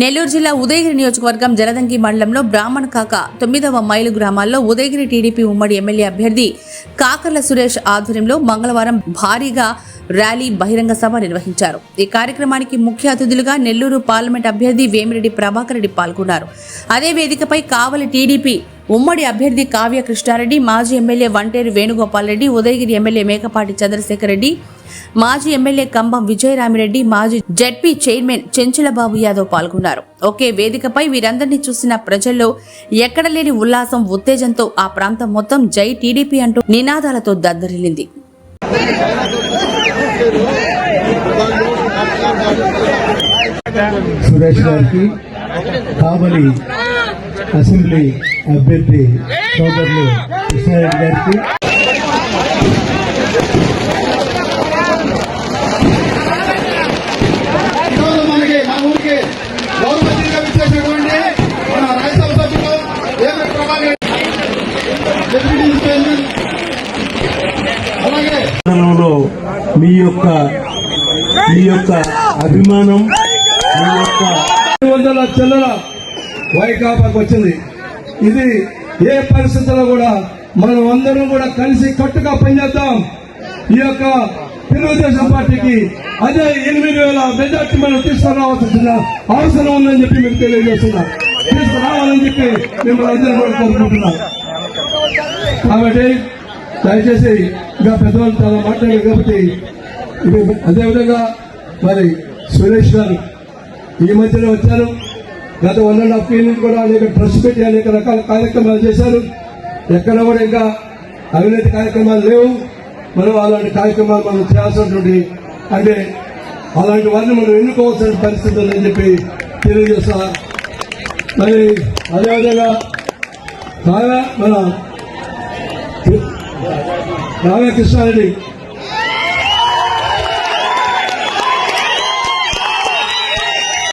నెల్లూరు జిల్లా ఉదయగిరి నియోజకవర్గం జలదంకి మండలంలో బ్రాహ్మణ కాక తొమ్మిదవ మైలు గ్రామాల్లో ఉదయగిరి టీడీపీ ఉమ్మడి ఎమ్మెల్యే అభ్యర్థి కాకర్ల సురేష్ ఆధ్వర్యంలో మంగళవారం భారీగా ర్యాలీ బహిరంగ సభ నిర్వహించారు. ఈ కార్యక్రమానికి ముఖ్య అతిథులుగా నెల్లూరు పార్లమెంట్ అభ్యర్థి వేమిరెడ్డి ప్రభాకర్ రెడ్డి పాల్గొన్నారు. అదే వేదికపై కావలి టీడీపీ ఉమ్మడి అభ్యర్థి కావ్య కృష్ణారెడ్డి మాజీ ఎమ్మెల్యే వంటేరు వేణుగోపాల్ రెడ్డి ఉదయగిరి ఎమ్మెల్యే మేకపాటి చంద్రశేఖర్ రెడ్డి మాజీ ఎమ్మెల్యే కంబం విజయరామిరెడ్డి మాజీ జడ్పీ చైర్మన్ చెంచులబాబు యాదవ్ పాల్గొన్నారు. ఒకే వేదికపై వీరందరినీ చూసిన ప్రజల్లో ఎక్కడ లేని ఉల్లాసం ఉత్తేజంతో ఆ ప్రాంతం మొత్తం జై టీడీపీ అంటూ నినాదాలతో దద్దరిల్లింది. సురేష్ గారికి అసెంబ్లీ అభ్యర్థి సోదరులు కృష్ణారెడ్డి గారికి. మీ యొక్క మీ యొక్క అభిమానం మీ యొక్క వందల చిల్లర వైకాపాకు వచ్చింది. ఇది ఏ పరిస్థితుల్లో కూడా మనం అందరం కూడా కలిసి కట్టుగా పనిచేద్దాం. ఈ యొక్క తెలుగుదేశం పార్టీకి అదే ఎనిమిది వేల మెజార్టీ మనం తీసుకురావాల్సిన అవసరం ఉందని చెప్పి మీకు తెలియజేస్తున్నా. తీసుకురావాలని చెప్పి మిమ్మల్ని అందరూ కూడా కోరుకుంటున్నాం కాబట్టి దయచేసి ఇంకా పెద్దవాళ్ళు చాలా మాట్లాడారు కాబట్టి అదేవిధంగా మరి సురేష్ గారు ఈ మధ్యలో వచ్చారు. గత వన్ అండ్ హాఫ్ ఇయర్ కూడా అనేక ట్రస్ట్ పెట్టి అనేక రకాల కార్యక్రమాలు చేశారు. ఎక్కడ కూడా ఇంకా అవినీతి కార్యక్రమాలు లేవు. మనం అలాంటి కార్యక్రమాలు మనం చేయాల్సినటువంటి అంటే అలాంటి వారిని మనం ఎన్నుకోవాల్సిన పరిస్థితి ఉందని చెప్పి తెలియజేస్తా. మరి అదేవిధంగా కాగా మన రామకృష్ణారెడ్డి